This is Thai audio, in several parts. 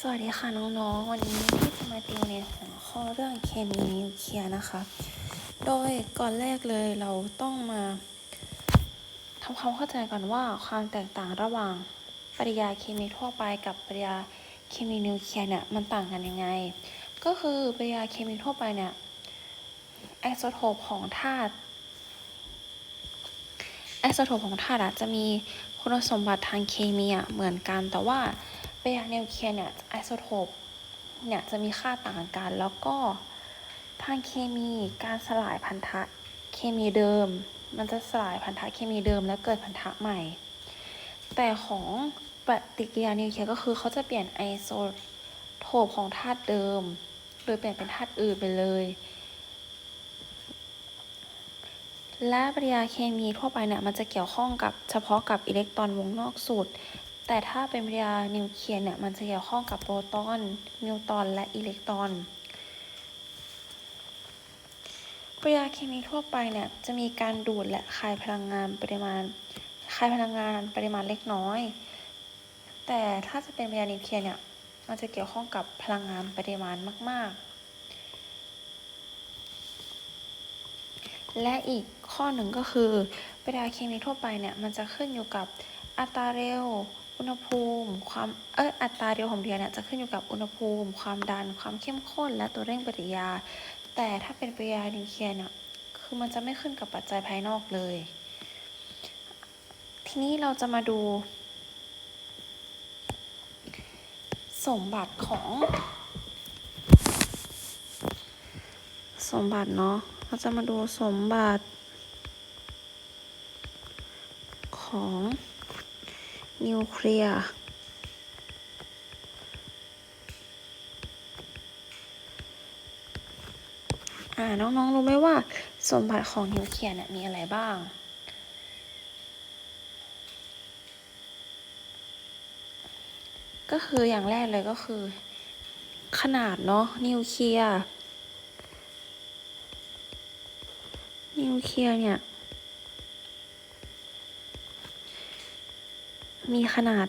สวัสดีค่ะน้องๆ วันนี้ที่จะมาติวในหัวข้อเรื่องเคมีนิวเคลียร์นะคะ โดยก่อนแรกเลยเราต้องมาทำความเข้าใจก่อนว่าความแตกต่างระหว่างปริยาเคมีทั่วไปกับปริยาเคมีนิวเคลียร์เนี่ยมันต่างกันยังไง ก็คือปริยาเคมีทั่วไปเนี่ยไอโซโทปของธาตุไอโซโทปของธาตุจะมีคุณสมบัติทางเคมีเหมือนกันแต่ว่า ปฏิกิริยานิวเคลียร์เนี่ยไอโซโทปเนี่ยจะมีค่าต่างกัน แล้วก็ทางเคมีการสลายพันธะเคมีเดิม มันจะสลายพันธะเคมีเดิมแล้วเกิดพันธะใหม่ แต่ของปฏิกิริยานิวเคลียร์ก็คือเขาจะเปลี่ยนไอโซโทปของธาตุเดิม โดยเปลี่ยนเป็นธาตุอื่นไปเลย และปฏิกิริยาเคมีทั่วไปเนี่ยมันจะเกี่ยวข้องกับเฉพาะกับอิเล็กตรอนวงนอกสูตร แต่ถ้าเป็นปฏิกิริยานิวเคลียร์เนี่ยมันจะเกี่ยวข้องกับโปรตอน นิวตอน และอิเล็กตรอนปฏิกิริยาเคมีทั่วไปเนี่ยจะมีการดูดและคายพลังงานปริมาณคายพลังงานปริมาณเล็กน้อย แต่ถ้าจะเป็นปฏิกิริยานิวเคลียร์เนี่ยมันจะเกี่ยวข้องกับพลังงานปริมาณมาก ๆและอีกข้อหนึ่งก็คือปฏิกิริยาเคมีทั่วไปเนี่ย มันจะขึ้นอยู่กับอัตราเร็ว อุณหภูมิความเอออัตราเร็วของปฏิกิริยเนี่ยจะขึ้นอยู่กับอุณหภูมิ ความดัน ความเข้มข้น และตัวเร่งปฏิกิริยา แต่ถ้าเป็นปฏิกิริยานิวเคลียร์เนี่ยคือมันจะไม่ขึ้นกับปัจจัยภายนอกเลย ทีนี้เราจะมาดู สมบัติของ สมบัติเนาะเราจะมาดูสมบัติของ นิวเคลียร์อ่าน้องๆ รู้ไหมว่าสมบัติของนิวเคลียร์เนี่ยมีอะไรบ้าง ก็คืออย่างแรกเลยก็คือ ขนาดเนาะนิวเคลียร์นิวเคลียร์เนี่ย มีขนาด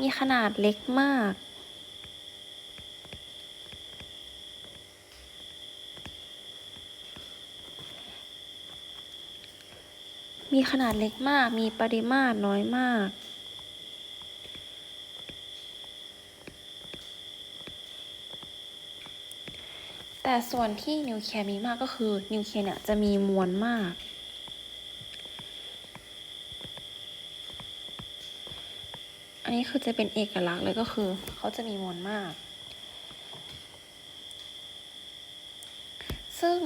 มีขนาดเล็กมาก มีขนาดเล็กมาก มีปริมาตรน้อยมาก แต่ส่วนที่นิวเคลียร์มีมากก็คือนิวเคลียร์เนี่ยจะมีมวลมาก นี้คือจะเป็นเอกลักษณ์เลยก็คือ เขาจะมีมวลมาก ซึ่ง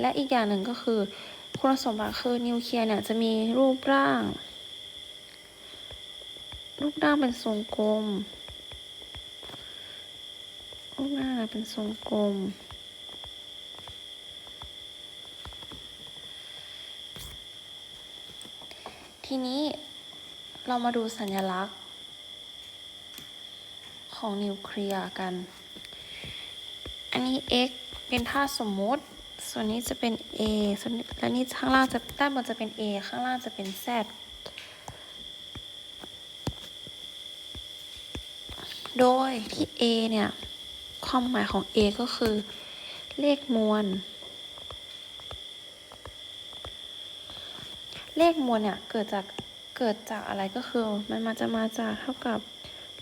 และอีกอย่างหนึ่งก็คือ คุณสมบัติคือนิวเคลียร์เนี่ยจะมีรูปร่าง รูปร่างเป็นทรงกลม รูปร่างเป็นทรงกลมทีนี้เรามาดูสัญลักษณ์ ของนิวเคลียร์กัน อันนี้ x เป็นธาตุสมมติ ส่วนนี้จะเป็น a ส่วนนี้และนี่ข้างล่างจะด้านบนจะเป็น a ข้างล่างจะเป็น z โดยที่ a เนี่ย ความหมายของ a ก็คือ เลขมวล เลขมวลเนี่ย เกิดจาก เกิดจากอะไรก็คือ มันมาจะมาจากเท่ากับ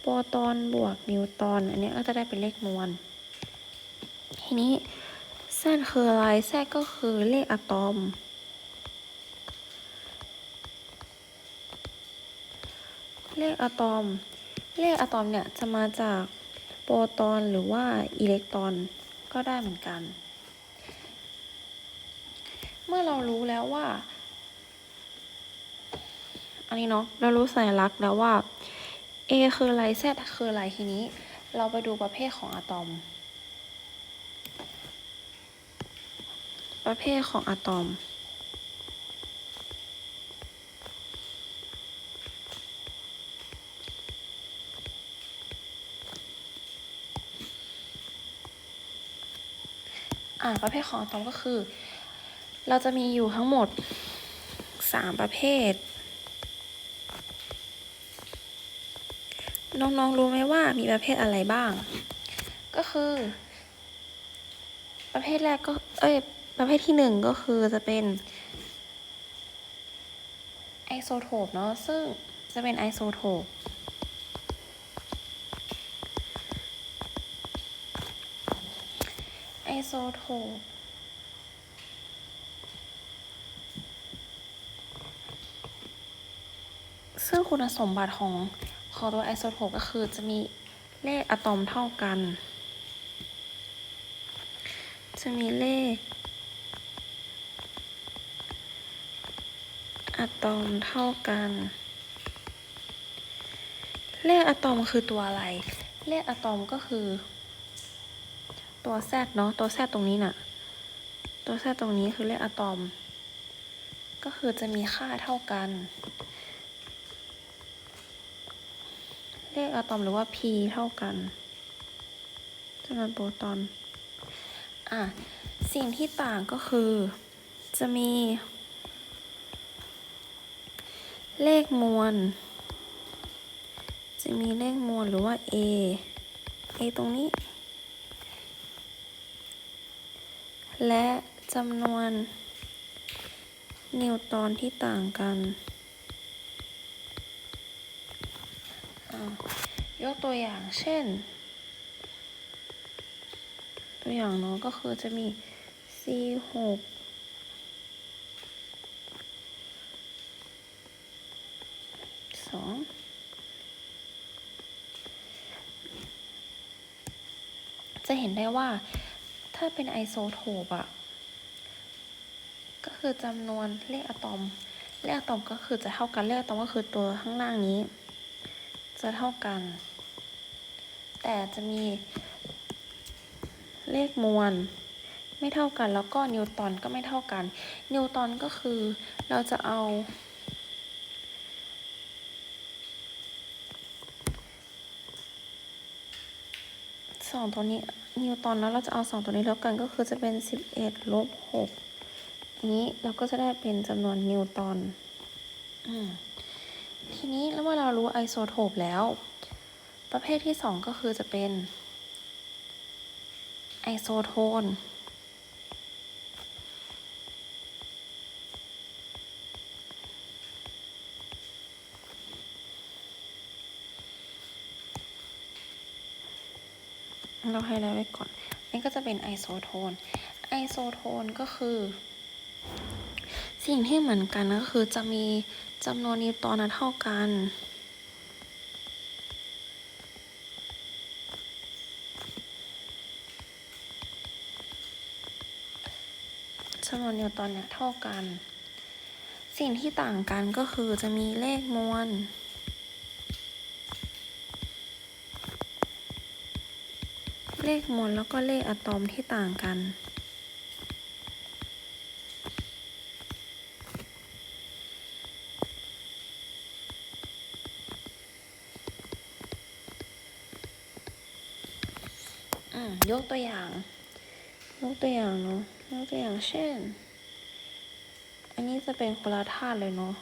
โปรตอนบวกนิวตอน อันนี้ก็จะได้เป็นเลขมวล ทีนี้แซดคืออะไรแซดก็คือเลขอะตอม เลขอะตอม เลขอะตอมเนี่ยจะมาจากโปรตอนหรือว่าอิเล็กตรอนก็ได้เหมือนกัน เมื่อเรารู้แล้วว่า อันนี้เนาะ เรารู้สัญลักษณ์แล้วว่า A คืออะไร Z คืออะไรทีนี้ เราไปดูประเภทของอะตอม ประเภทของอะตอม อ่าประเภทของอะตอมก็คือ เราจะมีอยู่ทั้งหมด 3 ประเภท น้องๆ รู้ไหมว่ามีประเภทอะไรบ้าง ก็คือ ประเภทแรกก็ เอ้ย ประเภทที่หนึ่งก็คือจะเป็นไอโซโทปเนาะ ซึ่งจะเป็นไอโซโทปไอโซโทปซึ่งคุณสมบัติของ ของตัวไอโซโทปก็คือจะมีเลขอะตอมเท่ากัน จะมีเลขอะตอมเท่ากัน เลขอะตอมคือตัวอะไร เลขอะตอมก็คือ ตัวแซดเนาะ ตัวแซดตรงนี้น่ะ ตัวแซดตรงนี้คือเลขอะตอม ก็คือจะมีค่าเท่ากัน เลขอะตอมหรือว่า p เท่ากันจำนวนโปรตอน อะ สิ่งที่ต่างก็คือ จะมี เลขมวล จะมีเลขมวลหรือว่า a a ตรงนี้ และจำนวนนิวตอนที่ต่างกันอะ ยกตัวอย่างเช่น ตัวอย่างเนาะก็คือจะมี c หกสองจะเห็นได้ว่าถ้าเป็นไอโซโทปอะก็คือจำนวนเลขอะตอม เลขอะตอมก็คือจะเท่ากันเลขอะตอมก็คือตัวข้างล่างนี้ จะเท่ากัน แต่จะมีเลขมวลไม่เท่ากัน แล้วก็นิวตันก็ไม่เท่ากัน นิวตันก็คือเราจะเอา สองตัวนี้นิวตันแล้วเราจะเอาสองตัวนี้ลบกันก็คือจะเป็นสิบเอ็ดลบหกนี้เราก็จะได้เป็นจำนวนนิวตัน อืม ทีนี้แล้วเมื่อเรารู้ไอโซโทปแล้ว ประเภทที่สองก็คือจะเป็นไอโซโทน เราไฮไลท์ไว้ก่อน นี่ก็จะเป็นไอโซโทน ไอโซโทนก็คือ สิ่งที่เหมือนกันก็คือจะมีจำนวนนิวตอนเท่ากัน จำนวนนิวตอนเนี่ยเท่ากัน สิ่งที่ต่างกันก็คือจะมีเลขมวลเลขมวลแล้วก็เลขอะตอมที่ต่างกัน ยกตัวอย่าง ยกตัวอย่างเนาะยกตัวอย่างเช่น อันนี้จะเป็นคนละธาตุเลยเนาะ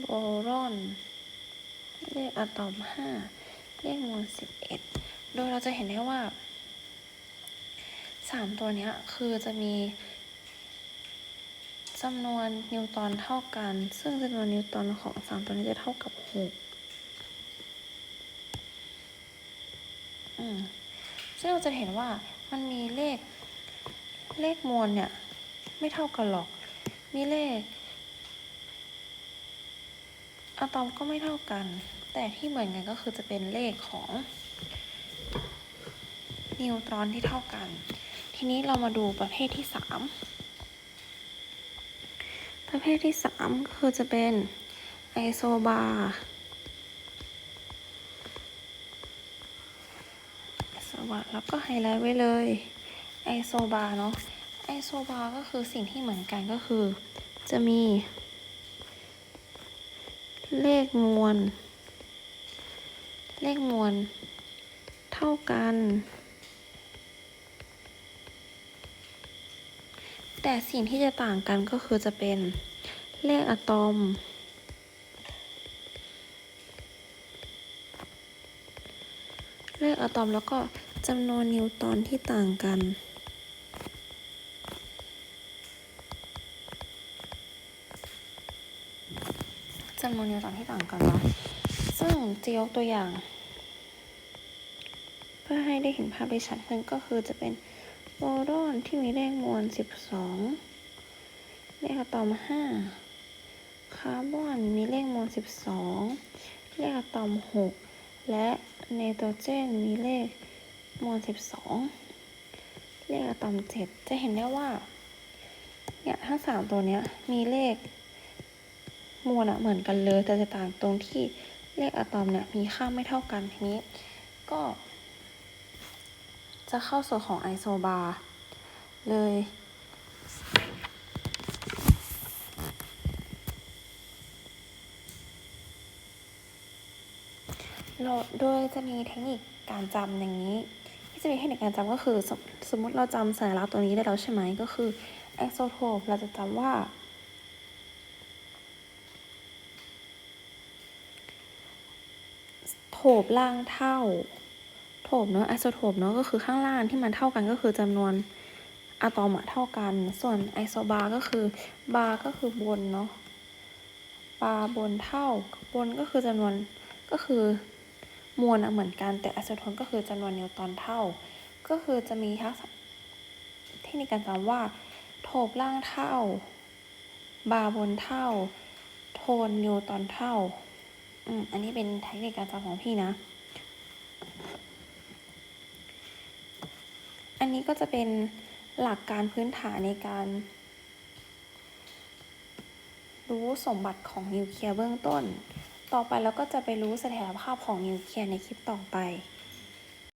โบรอน เลขอะตอมห้าเลขมวลสิบเอ็ดโดยเราจะเห็นได้ว่าสามตัวเนี้ยคือจะมี จำนวนนิวตอนเท่ากัน ซึ่งจำนวนนิวตอนของสามตัวนี้จะเท่ากับหกอืมซึ่งเราจะเห็นว่ามันมีเลขเลขมวลเนี่ย ไม่เท่ากันหรอก มีเลขอะตอมก็ไม่เท่ากัน แต่ที่เหมือนกันก็คือจะเป็นเลขของนิวตรอนที่เท่ากัน ทีนี้เรามาดูประเภทที่สาม ประเภทที่สามก็คือจะเป็นไอโซบาร์ไอโซบาร์แล้วก็ไฮไลท์ไว้เลยไอโซบาร์เนาะไอโซบาร์ก็คือสิ่งที่เหมือนกันก็คือ จะมี เลขมวล เลขมวล เท่ากัน แต่สิ่งที่จะต่างกันก็คือจะเป็นเลขอะตอม เลขอะตอมแล้วก็จำนวนนิวตอนที่ต่างกัน จำนวนนิวตอนที่ต่างกันนะซึ่งจะยกตัวอย่าง เพื่อให้ได้เห็นภาพได้ชัดขึ้นก็คือจะเป็น โบรอนที่มีเลขมวล 12เลขอะตอม 5 คาร์บอนมีเลขมวล 12เลขอะตอม 6 และไนโตรเจนมีเลขมวล 12 เลขอะตอม 7 จะเห็นได้ว่า เนี่ยทั้งสามตัวเนี้ยมีเลขมวลอะเหมือนกันเลยแต่จะต่างตรงที่เลขอะตอมเนี่ยมีค่าไม่เท่ากันทีนี้ ก็ จะเข้าส่วนของไอโซบาร์เลยเราโดยจะมีเทคนิคการจำอย่างนี้ ที่จะมีเทคนิคการจำก็คือสมสมมติเราจำสัญลักษณ์ตัวนี้ได้แล้วใช่ไหมก็คือไอโซโทปเราจะจำว่าโถบล่างเท่า โถบเนาะไอโซโทปเนาะก็คือข้างล่างที่มันเท่ากันก็คือจำนวนอะตอมเท่ากัน ส่วนไอโซบาร์ก็คือบาร์ก็คือบนเนาะบาร์บนเท่าบนก็คือจำนวนก็คือมวลอะเหมือนกันแต่ไอโซโทนก็คือจำนวนนิวตอนเท่า ก็คือจะมีทักษะเทคนิคการจำว่าโถบล่างเท่า บาร์บนเท่า โทนนิวตอนเท่า อืมอันนี้เป็นเทคนิคการจำของพี่นะ อัน นี้ก็จะเป็นหลักการพื้นฐานในการ รู้สมบัติของนิวเคลียร์เบื้องต้น ต่อไปเราก็จะไปรู้เสถียรภาพของนิวเคลียร์ในคลิปต่อไป